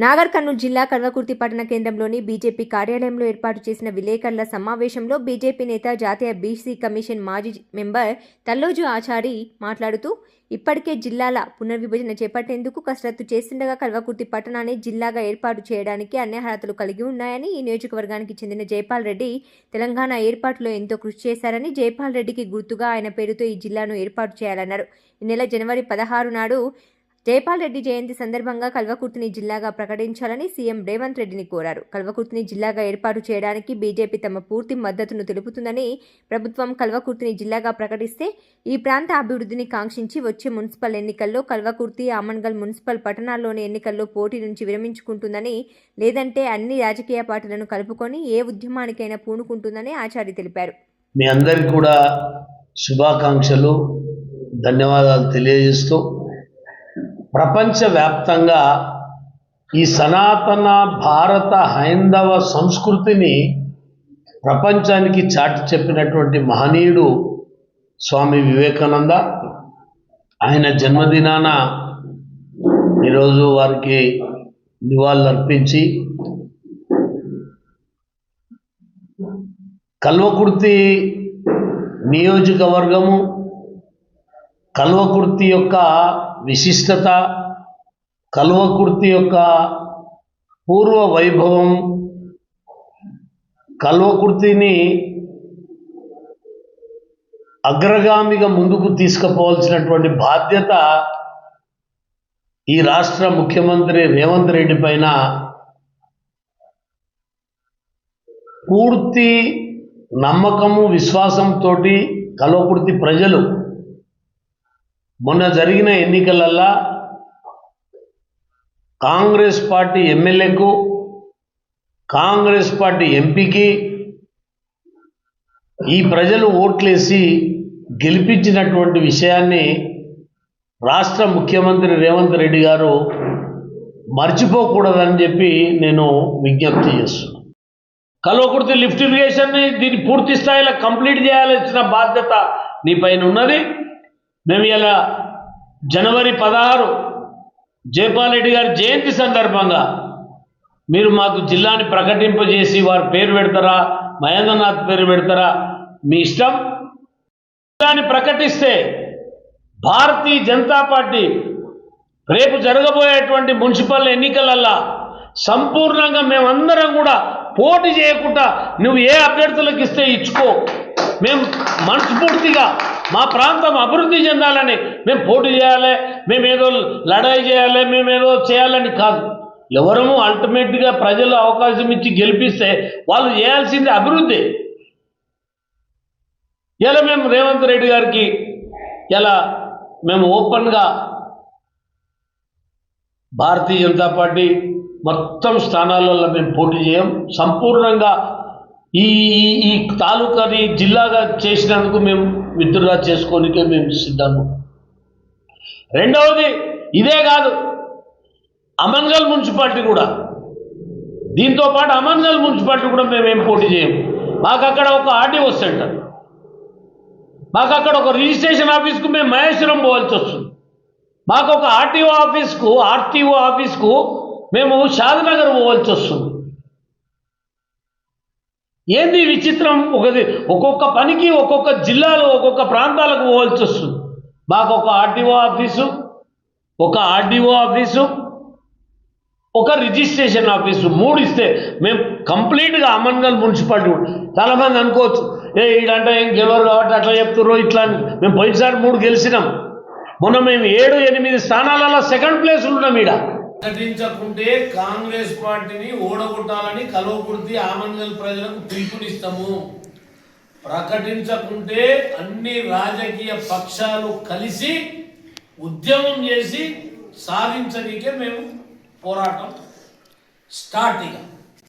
నాగర్ కర్నూలు జిల్లా కల్వకుర్తి పట్టణ కేంద్రంలోని బీజేపీ కార్యాలయంలో ఏర్పాటు చేసిన విలేకరుల సమావేశంలో బీజేపీ నేత జాతీయ బీసీ కమిషన్ మాజీ మెంబర్ తల్లోజు ఆచారి మాట్లాడుతూ ఇప్పటికే జిల్లాల పునర్విభజన చేపట్టేందుకు కసరత్తు చేస్తుండగా కల్వకుర్తి పట్టణాన్ని జిల్లాగా ఏర్పాటు చేయడానికి అన్ని అర్హతలు కలిగి ఉన్నాయని ఈ నియోజకవర్గానికి చెందిన జైపాల్ రెడ్డి తెలంగాణ ఏర్పాటులో ఎంతో కృషి చేశారని జైపాల్ రెడ్డికి గుర్తుగా ఆయన పేరుతో ఈ జిల్లాను ఏర్పాటు చేయాలన్నారు. ఈ నెల జనవరి పదహారు నాడు జైపాల్ రెడ్డి జయంతి సందర్భంగా కల్వకుర్తిని జిల్లాగా ప్రకటించాలని సీఎం రేవంత్ రెడ్డిని కోరారు. కల్వకుర్తిని జిల్లాగా ఏర్పాటు చేయడానికి బీజేపీ తమ పూర్తి మద్దతును తెలుపుతుందని ప్రభుత్వం కల్వకుర్తిని జిల్లాగా ప్రకటిస్తే ఈ ప్రాంత అభివృద్ధిని కాంక్షించి వచ్చే మున్సిపల్ ఎన్నికల్లో కల్వకుర్తి ఆమన్గల్ మున్సిపల్ పట్టణాల్లోని ఎన్నికల్లో పోటీ నుంచి విరమించుకుంటుందని లేదంటే అన్ని రాజకీయ పార్టీలను కలుపుకొని ఏ ఉద్యమానికైనా పూనుకుంటుందని ఆచార్య తెలిపారు. మీ అందరికీ కూడా శుభాకాంక్షలు ధన్యవాదాలు తెలియజేస్తూ ప్రపంచవ్యాప్తంగా ఈ సనాతన భారత హైందవ సంస్కృతిని ప్రపంచానికి చాటి చెప్పినటువంటి మహనీయుడు స్వామి వివేకానంద. ఆయన జన్మదినాన ఈరోజు వారికి నివాళులర్పించి కల్వకుర్తి నియోజకవర్గము కల్వకుర్తి యొక్క విశిష్టత కల్వకుర్తి యొక్క పూర్వ వైభవం కల్వకుర్తిని అగ్రగామిగా ముందుకు తీసుకుపోవాల్సినటువంటి బాధ్యత ఈ రాష్ట్ర ముఖ్యమంత్రి రేవంత్ రెడ్డి పైన పూర్తి నమ్మకము విశ్వాసంతో కల్వకుర్తి ప్రజలు మొన్న జరిగిన ఎన్నికలల్లా కాంగ్రెస్ పార్టీ ఎమ్మెల్యేకు కాంగ్రెస్ పార్టీ ఎంపీకి ఈ ప్రజలు ఓట్లేసి గెలిపించినటువంటి విషయాన్ని రాష్ట్ర ముఖ్యమంత్రి రేవంత్ రెడ్డి గారు మర్చిపోకూడదని చెప్పి నేను విజ్ఞప్తి చేస్తున్నాను కల్వకుర్తి లిఫ్ట్ ఇరిగేషన్ని దీన్ని పూర్తి స్థాయిలో కంప్లీట్ చేయాల్సిన బాధ్యత నీ పైన ఉన్నది. మేము ఇలా జనవరి పదహారు జైపాల్ రెడ్డి గారి జయంతి సందర్భంగా మీరు మాకు జిల్లాని ప్రకటింపజేసి వారి పేరు పెడతారా? మహేంద్రనాథ్ పేరు పెడతారా? మీ ఇష్టం? జిల్లాని ప్రకటిస్తే భారతీయ జనతా పార్టీ రేపు జరగబోయేటువంటి మున్సిపల్ ఎన్నికలల్లా సంపూర్ణంగా మేమందరం కూడా పోటీ చేయకుండా నువ్వు ఏ అభ్యర్థులకు ఇస్తే ఇచ్చుకో. మేము మనస్ఫూర్తిగా మా ప్రాంతం అభివృద్ధి చెందాలని మేము పోటీ చేయాలి మేము ఏదో లడాయి చేయాలి మేము ఏదో చేయాలని కాదు. ఎవరము అల్టిమేట్గా ప్రజలు అవకాశం ఇచ్చి గెలిపిస్తే వాళ్ళు చేయాల్సింది అభివృద్ధి. ఇలా మేము రేవంత్ రెడ్డి గారికి ఇలా మేము ఓపెన్గా భారతీయ జనతా పార్టీ మొత్తం స్థానాలలో మేము పోటీ చేయం. సంపూర్ణంగా ఈ- ఈ తాలూకాని జిల్లాగా చేసినందుకు మేము విత్డ్రా చేసుకోనికే మేము సిద్ధము. రెండవది ఇదే కాదు అమన్గల్ మున్సిపాలిటీ కూడా. దీంతో పాటు అమన్గల్ మున్సిపాలిటీ కూడా మేము ఏం పోటీ చేయము. మాకు అక్కడ ఒక ఆర్డీఓ సెంటర్. మాకు అక్కడ ఒక రిజిస్ట్రేషన్ ఆఫీస్కు మేము మహేశ్వరం పోవాల్సి వస్తుంది. మాకు ఒక ఆర్టీఓ ఆఫీస్కు ఆర్టీఓ ఆఫీస్కు మేము షాద్నగర్ పోవాల్సి వస్తుంది. ఏంది విచిత్రం? ఒకది ఒక్కొక్క పనికి ఒక్కొక్క జిల్లాలో ఒక్కొక్క ప్రాంతాలకు పోవాల్సి వస్తుంది. మాకు ఒక ఆర్టీఓ ఆఫీసు ఒక ఆర్డీఓ ఆఫీసు ఒక రిజిస్ట్రేషన్ ఆఫీసు మూడు ఇస్తే మేము కంప్లీట్గా అమన్గల్ మున్సిపాలిటీ చాలా చాలామంది అనుకోవచ్చు ఏ వీడంటే ఏం గెలవరు కాబట్టి అట్లా చెప్తుర్రో ఇట్లా అని. మేము పోయినసారి మూడు గెలిచినాం. మొన్న మేము ఏడు ఎనిమిది స్థానాలలో సెకండ్ ప్లేస్ ఉన్నాం ఈడ. ప్రకటించకుంటే కాంగ్రెస్ పార్టీని ఓడగొట్టాలని కలవకుర్తి ఆమంగల్ ప్రజలకు పిలుపునిస్తాము. ప్రకటించకుంటే అన్ని రాజకీయ పక్షాలు కలిసి ఉద్యమం చేసి సాధించనీకే మేము పోరాటం స్టార్ట్ ఇక.